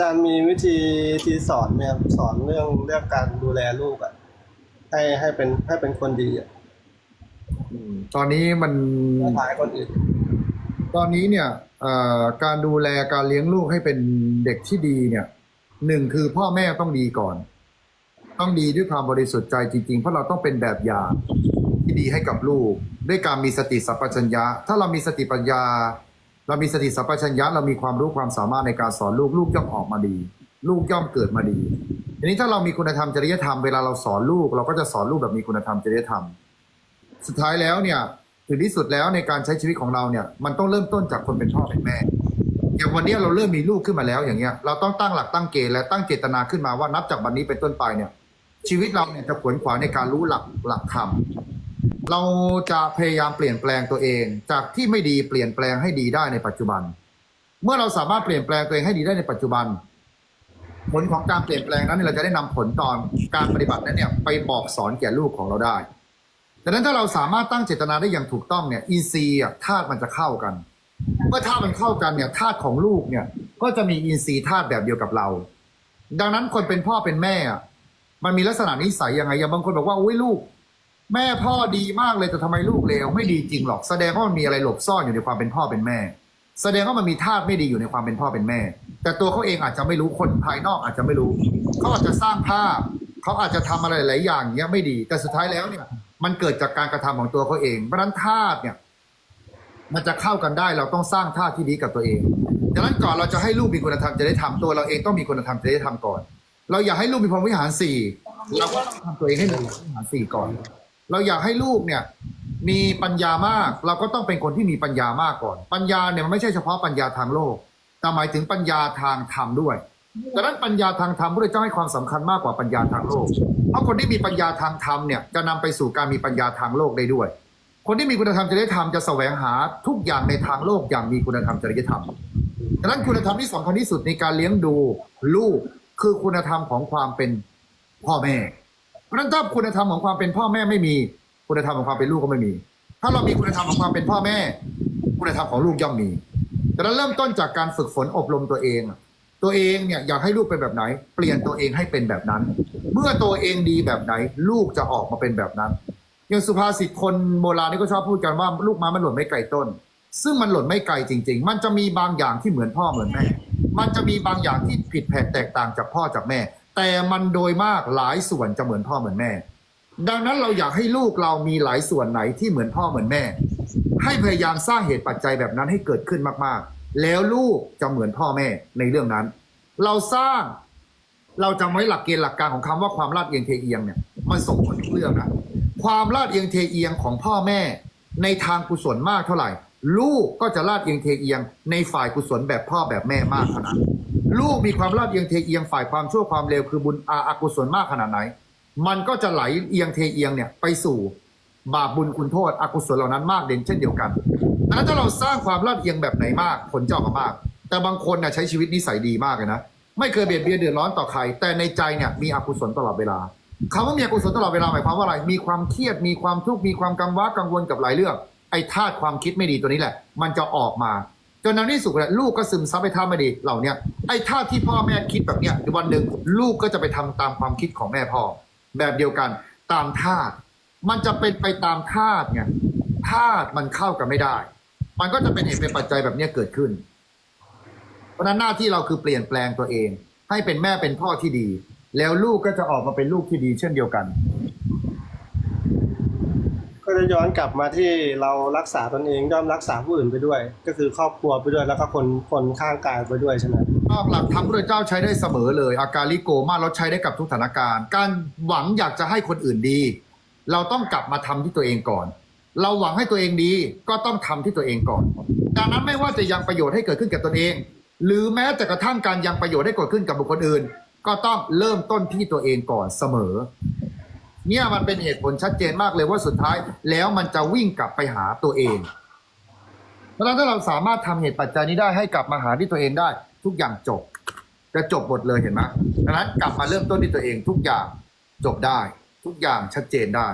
จารย์มีวิธีที่สอนไหมครับสอนเรื่องเรื่องการดูแลลูกอะให้ให้เป็นให้เป็นคนดีอะอืมตอนนี้มันไม่ท้ายคนอื่นตอนนี้เนี่ยเอ่อการดูแลการเลี้ยงลูกให้เป็นเด็กที่ดีเนี่ยหนึ่งคือพ่อแม่ต้องดีก่อน ต้องดีด้วยความบริสุทธิ์ใจจริงๆ เพราะเราต้องเป็นแบบอย่างที่ดีให้กับลูก ด้วยการมีสติสัพพัญญะ ถ้าเรามีสติปัญญา เรามีสติสัพพัญญะเรามีความรู้ความสามารถในการสอนลูกลูกย่อมออกมาดี ลูกย่อมเกิดมาดีทีนี้ถ้าเรามีคุณธรรมจริยธรรมเวลาเราสอนลูก เราก็จะสอนลูกแบบมีคุณธรรมจริยธรรม สุดท้ายแล้วเนี่ยถึงที่สุดแล้วในการใช้ชีวิตของเราเนี่ย มันต้องเริ่มต้นจากคนเป็นพ่อเป็นแม่อย่างวันนี้เราเริ่มมีลูกขึ้นมาแล้วอย่างเงี้ยเราต้องตั้งหลักตั้งเกณฑ์และตั้งเจตนาขึ้นมาว่านับจากวันนี้เป็นต้นไปเนี่ย ชีวิตเราเนี่ยจะขวนขวายในการรู้หลักหลักธรรม เราจะพยายามเปลี่ยนแปลงตัวเอง จากที่ไม่ดีเปลี่ยนแปลงให้ดีได้ในปัจจุบัน เมื่อเราสามารถเปลี่ยนแปลงตัวเองให้ดีได้ในปัจจุบัน ผลของการเปลี่ยนแปลงนั้นเราจะได้นำผลตอนการปฏิบัตินั้นเนี่ยไปบอกสอนแก่ลูกของเราได้ดังนั้นถ้าเราสามารถตั้งเจตนาได้อย่างถูกต้องเนี่ยอินทรีย์ธาตุมันจะเข้ากันเมื่อธาตุมันเข้ากันเนี่ยธาตุของลูกเนี่ย ก็จะมีอินทรีย์ธาตุแบบเดียวกับเรา ดังนั้นคนเป็นพ่อเป็นแม่อะมันมีลักษณะนิสัยยังไงอย่างบางคนบอกว่าอุ้ยลูก แม่พ่อดีมากเลยแต่ทำไมลูกเลวไม่ดีจริงหรอก แสดงว่ามันมีอะไรหลบซ่อนอยู่ในความเป็นพ่อเป็นแม่ แสดงว่ามันมีธาตุไม่ดีอยู่ในความเป็นพ่อเป็นแม่ แต่ตัวเขาเองอาจจะไม่รู้คนภายนอกอาจจะไม่รู้เขาอาจจะสร้างภาพเขาอาจจะทำอะไรหลายอย่างเนี้ยไม่ดี แต่สุดท้ายแล้วเนี่ย มันเกิดจากการกระทำของตัวเขาเองเพราะนั้นธาตุเนี่ย มันจะเข้ากันได้เราต้องสร้างท่าที่ดีกับตัวเองดังนั้นก่อนเราจะให้ลูกมีคุณธรรมจะได้ทำตัวเราเองต้องมีคุณธรรมจะได้ทำก่อน เราอยากให้ลูกมีพรหมวิหารสี่เราก็ต้องทำตัวเองให้มีพรหมวิหารสี่ก่อน เราอยากให้ลูกเนี่ยมีปัญญามาก เราก็ต้องเป็นคนที่มีปัญญามากก่อน ปัญญาเนี่ยมันไม่ใช่เฉพาะปัญญาทางโลก แต่หมายถึงปัญญาทางธรรมด้วยดังนั้นปัญญาทางธรรมพระเจ้าให้ความสำคัญมากกว่าปัญญาทางโลก เพราะคนที่มีปัญญาทางธรรมเนี่ยจะนำไปสู่การมีปัญญาทางโลกได้ด้วย คนที่มีคุณธรรมจริยธรรมจะแสวงหาทุกอย่างในทางโลกอย่างมีคุณธรรมจริยธรรมดังนั้นคุณธรรมที่สำคัญที่สุดในการเลี้ยงดูลูกคือคุณธรรมของความเป็นพ่อแม่ เพราะฉะนั้นถ้าคุณธรรมของความเป็นพ่อแม่ไม่มี คุณธรรมของความเป็นลูกก็ไม่มี ถ้าเรามีคุณธรรมของความเป็นพ่อแม่ คุณธรรมของลูกย่อมมีดังนั้นเริ่มต้นจากการฝึกฝนอบรมตัวเอง ตัวเองเนี่ยอยากให้ลูกเป็นแบบไหน เปลี่ยนตัวเองให้เป็นแบบนั้น เมื่อตัวเองดีแบบไหน ลูกจะออกมาเป็นแบบนั้นอย่างสุภาษิตคนโบราณนี่ก็ชอบพูดกันว่าลูกม้ามันหล่นไม่ไกลต้น ซึ่งมันหล่นไม่ไกลจริง ๆ มันจะมีบางอย่างที่เหมือนพ่อเหมือนแม่ มันจะมีบางอย่างที่ผิดแผกแตกต่างจากพ่อจากแม่แต่มันโดยมากหลายส่วนจะเหมือนพ่อเหมือนแม่ ดังนั้นเราอยากให้ลูกเรามีหลายส่วนไหนที่เหมือนพ่อเหมือนแม่ ให้พยายามสร้างเหตุปัจจัยแบบนั้นให้เกิดขึ้นมากๆ แล้วลูกจะเหมือนพ่อแม่ในเรื่องนั้น เราสร้างเราจำไว้หลักเกณฑ์หลักการของคำว่าความลาดเอียงเทเอียงเนี่ยมันส่งผลทุกเรื่องนะความลาดเอียงเทเอียงของพ่อแม่ ในทางกุศลมากเท่าไหร่ ลูกก็จะลาดเอียงเทเอียง ในฝ่ายกุศลแบบพ่อแบบแม่มากเท่านั้น ลูกมีความลาดเอียงเทเอียงฝ่ายความชั่วความเลวคือบุญอาอกุศลมากขนาดไหน มันก็จะไหลเอียงเทเอียงเนี่ยไปสู่บาปบุญคุณโทษอกุศลเหล่านั้นมากเด่นเช่นเดียวกันดังนั้นถ้าเราสร้างความลาดเอียงแบบไหนมากผลจะออกมามาก แต่บางคนน่ะใช้ชีวิตนิสัยดีมากเลยนะไม่เคยเบียดเบียนเดือดร้อนต่อใคร แต่ในใจเนี่ยมีอกุศลตลอดเวลาคำว่ามีอกุศลตลอดเวลาหมายความว่าอะไร มีความเครียดมีความทุกข์มีความกังวลกังวลกับหลายเรื่องไอ้ธาตุความคิดไม่ดีตัวนี้แหละ มันจะออกมา จนในที่สุดเนี่ยลูกก็ซึมซับไอ้ธาไม่ดีเหล่าเนี้ยไอ้ธาตุที่พ่อแม่คิดแบบเนี้ยวันหนึ่งลูกก็จะไปทำตามความคิดของแม่พ่อ แบบเดียวกันตามธาตุมันจะเป็นไปตามธาตุไงธาตุมันเข้ากันไม่ได้ มันก็จะเป็นเหตุเป็นปัจจัยแบบเนี้ยเกิดขึ้น เพราะนั้นหน้าที่เราคือเปลี่ยนแปลงตัวเอง ให้เป็นแม่เป็นพ่อที่ดี แล้วลูกก็จะออกมาเป็นลูกที่ดีเช่นเดียวกัน จะย้อนกลับมาที่เรารักษาตนเองย่อมรักษาผู้อื่นไปด้วย ก็คือครอบครัวไปด้วยแล้วก็คนคนข้างกายไปด้วยใช่ไหมนอกหลักธรรมพระเจ้าใช้ได้เสมอเลย อาการลิโกมาเราใช้ได้กับทุกสถานการณ์ การหวังอยากจะให้คนอื่นดี เราต้องกลับมาทำที่ตัวเองก่อน เราหวังให้ตัวเองดีก็ต้องทำที่ตัวเองก่อนดังนั้นไม่ว่าจะยังประโยชน์ให้เกิดขึ้นกับตนเอง หรือแม้แต่กระทั่งการยังประโยชน์ให้เกิดขึ้นกับบุคคลอื่น ก็ต้องเริ่มต้นที่ตัวเองก่อนเสมอ เนี่ยมันเป็นเหตุผลชัดเจนมากเลยว่าสุดท้ายแล้วมันจะวิ่งกลับไปหาตัวเอง เพราะฉะนั้นถ้าเราสามารถทำเหตุปัจจัยนี้ได้ให้กลับมาหาที่ตัวเองได้ ทุกอย่างจบจะจบหมดเลยเห็นไหมดังนั้นกลับมาเริ่มต้นที่ตัวเองทุกอย่างจบได้ ทุกอย่างชัดเจนได้